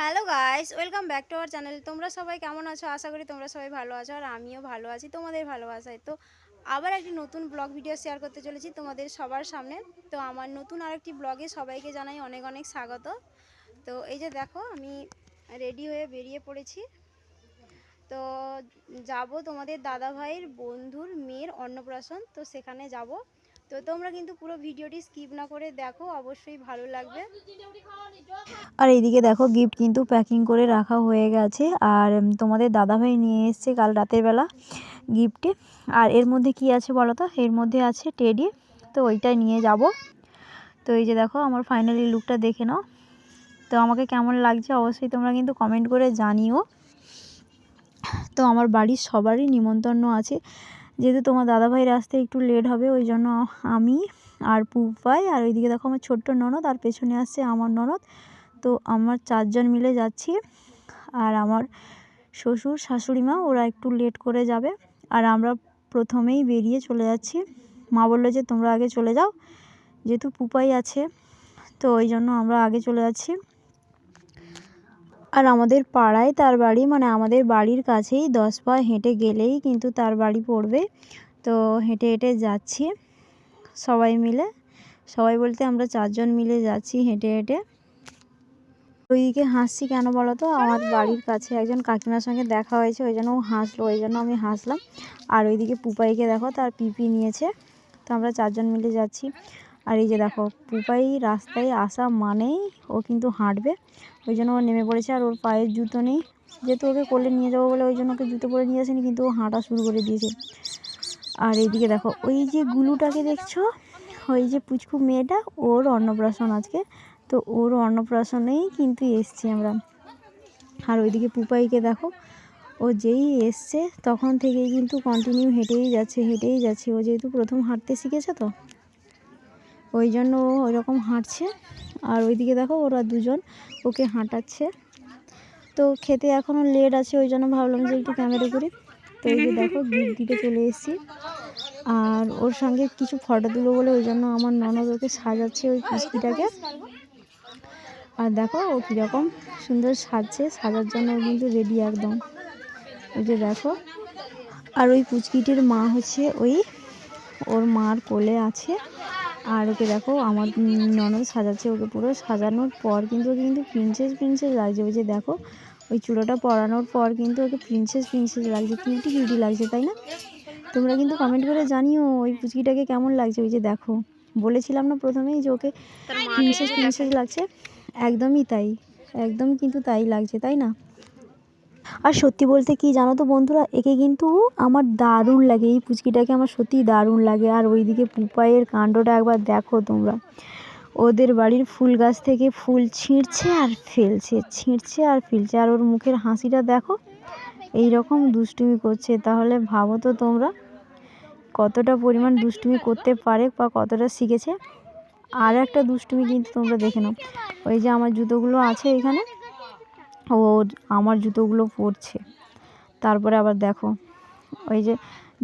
Hello guys welcome back to our channel তোমরা সবাই কেমন আছো? আশা করি তোমরা সবাই ভালো আছো আর আমিও ভালো আছি। তোমাদের ভালোবাসায়। তো আবার একটি নতুন ব্লগ ভিডিও শেয়ার করতে চলেছি তোমাদের সবার সামনে। তো আমার নতুন আরেকটি ব্লগে সবাইকে জানাই অনেক অনেক স্বাগত। তো এই যে দেখো, আমি রেডি হয়ে বেরিয়ে পড়েছি। তো যাব তোমাদের দাদা ভাইয়ের বন্ধুর মেয়ের অন্নপ্রাশন। তো সেখানে যাব। তো তোমরা কিন্তু পুরো ভিডিওটি স্কিপ না করে দেখো, অবশ্যই ভালো লাগবে। আর এইদিকে দেখো গিফট কিন্তু প্যাকিং করে রাখা হয়ে গেছে। আর তোমাদের দাদাভাই নিয়ে এসছে কাল রাতের বেলা গিফটে আর এর মধ্যে কি আছে বলো তো? এর মধ্যে আছে টেডি তো ওইটাই নিয়ে যাব। তো এই যে দেখো, আমার ফাইনালি লুকটা দেখে নাও। তো আমাকে কেমন লাগছে অবশ্যই তোমরা কিন্তু কমেন্ট করে জানিও। তো আমার বাড়ির সবারই নিমন্ত্রণ আছে। যেহেতু তোমার দাদাভাইয়ের আসতে একটু লেট হবে, ওই জন্য আমি আর পুপাই আর ওইদিকে দেখো আমার ছোট্ট ননদ আর পেছনে আসছে আমার ননদ। তো আমার চারজন মিলে যাচ্ছি আর আমার শ্বশুর, শাশুড়ি মা ওরা একটু লেট করে যাবে আর আমরা প্রথমেই বেরিয়ে চলে যাচ্ছি। মা বলল যে, তোমরা আগে চলে যাও, যেহেতু পুপাই আছে, তো ওই জন্য আমরা আগে চলে যাচ্ছি। আর আমাদের পাড়ায় তার বাড়ি মানে আমাদের বাড়ির কাছেই দশ পা হেঁটে গেলেই কিন্তু তার বাড়ি পড়বে। তো হেঁটে হেঁটে যাচ্ছি সবাই মিলে। সবাই বলতে আমরা চারজন মিলে যাচ্ছি হেঁটে হেঁটে। ওইদিকে হাসছি কেন বলো তো আমার বাড়ির কাছে একজন কাকিমার সঙ্গে দেখা হয়েছে, ওই জন্য ও হাসলো, ওই জন্য আমি হাসলাম। আর ওইদিকে পুপাইকে দেখো, তার পিপি নিয়েছে। তো আমরা চারজন মিলে যাচ্ছি। আর এই যে দেখো, পুপাই রাস্তায় আসা মানেই ও কিন্তু হাঁটবে। ওই জন্য ও নেমে পড়েছে আর ওর পায়ের জুতো নেই। যেহেতু ওকে কোলে নিয়ে যাব বলে ওই জন্য ওকে জুতো পরে নিয়ে আসেনি, কিন্তু ও হাঁটা শুরু করে দিয়েছে। আর এইদিকে দেখো, ওই যে গুলুটাকে দেখছ? ওই যে পুচকু মেয়েটা, ওর অন্নপ্রাশন আজকে। তো ওর অন্নপ্রাশনেই কিন্তু এসছি আমরা। আর ওইদিকে পুপাইকে দেখো, ও যেই এসছে, তখন থেকেই কিন্তু কন্টিনিউ হেঁটেই যাচ্ছে হেঁটেই যাচ্ছে। ও যেহেতু প্রথম হাঁটতে শিখেছে তো। ওই জন্য ও ওইরকম হাঁটছে। আর ওইদিকে দেখো ওরা দুজন ওকে হাঁটাচ্ছে। তো খেতে এখনও লেট আছে, ওই জন্য ভাবলাম যে একটু ক্যামেরা করি। তো এই যে দেখো গিফট দিতে চলে এসেছি। আর ওর সঙ্গে কিছু ফটো তুলো বলে ওই জন্য আমার ননদ ওকে সাজাচ্ছে ওই পুচকিটাকে আর দেখো ও কীরকম সুন্দর সাজছে, সাজার জন্য কিন্তু রেডি একদম। ওই যে দেখো, আর ওই পুচকিটির মা হচ্ছে ওই, ওর মার কোলে আছে। আর ওকে দেখো আমার ননদ সাজাচ্ছে ওকে পুরো সাজানোর পর কিন্তু ওকে কিন্তু প্রিন্সেস প্রিন্সেস লাগছে। ওই যে দেখো, ওই চুলোটা পরানোর পর কিন্তু ওকে প্রিন্সেস প্রিন্সেস লাগছে। কিউটি কিউটি লাগছে, তাই না? তোমরা কিন্তু কমেন্ট করে জানিও ওই পুচকিটাকে কেমন লাগছে। ওই যে দেখো, বলেছিলাম না প্রথমেই যে ওকে প্রিন্সেস প্রিন্সেস লাগছে। একদমই তাই, একদম কিন্তু তাই লাগছে, তাই না? আর সত্যি বলতে কি জানো তো বন্ধুরা, একে কিন্তু আমার দারুণ লাগে। এই পুচকিটাকে আমার সত্যিই দারুণ লাগে। আর ওইদিকে পুপাইয়ের কাণ্ডটা একবার দেখো তোমরা। ওদের বাড়ির ফুল গাছ থেকে ফুল ছিঁড়ছে আর ফেলছে, ছিঁড়ছে আর ফেলছে। আর ওর মুখের হাসিটা দেখো এই রকম দুষ্টুমি করছে। তাহলে ভাবো তো তোমরা কতটা পরিমাণ দুষ্টুমি করতে পারে বা কতটা শিখেছে। আর একটা দুষ্টুমি কিন্তু তোমরা দেখে নাও। ওই যে আমার জুতোগুলো আছে এখানে। ও আমার জুতোগুলো পরছে। তারপরে আবার দেখো, ওই যে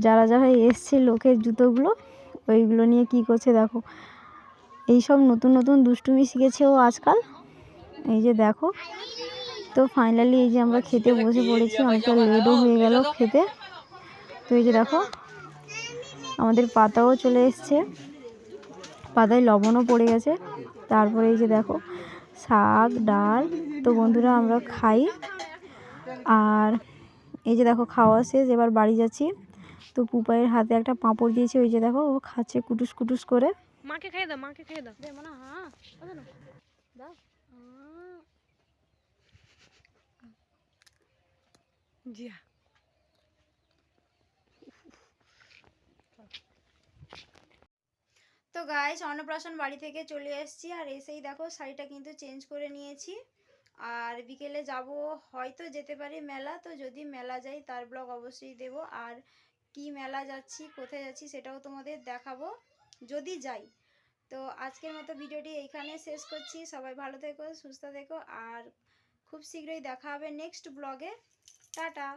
যারা যারা এসছে লোকের জুতোগুলো, ওইগুলো নিয়ে কি করছে দেখো। এই সব নতুন নতুন দুষ্টুমি শিখেছে ও আজকাল। এই যে দেখো, তো ফাইনালি এই যে আমরা খেতে বসে পড়েছি, অনেকটা লেটও হয়ে গেল খেতে। তো এই যে দেখো, আমাদের পাতাও চলে এসছে, পাতায় লবণও পড়ে গেছে। তারপরে এই যে দেখো শাক ডাল। তো বন্ধুরা আমরা খাই। আর এই যে দেখো খাওয়া শেষ এবার বাড়ি যাচ্ছি। তো পুপাইয়ের হাতে একটা পাঁপড় দিয়েছে ওই যে দেখো ও খাচ্ছে কুটুস কুটুস করে। মাকে খাইয়ে দাও মাকে খাইয়ে দাও। দে মনে হ্যাঁ। দাও না। দাও। জিয়া। তো গাইস অন্নপ্রাশন বাড়ি থেকে চলে এসেছি আর এসেই দেখো শাড়িটা কিন্তু চেঞ্জ করে নিয়েছি। আর বিকেলে যাব, হয়তো যেতে পারি মেলা, তো যদি মেলা যাই তার ব্লগ অবশ্যই দেব। আর কি মেলা যাচ্ছি, কোথায় যাচ্ছি সেটাও তোমাদের দেখাবো, যদি যাই। তো আজকের মতো ভিডিওটি এইখানে শেষ করছি। সবাই ভালো থেকো, সুস্থ থেকো, আর খুব শীঘ্রই দেখা হবে নেক্সট ব্লগে টাটা!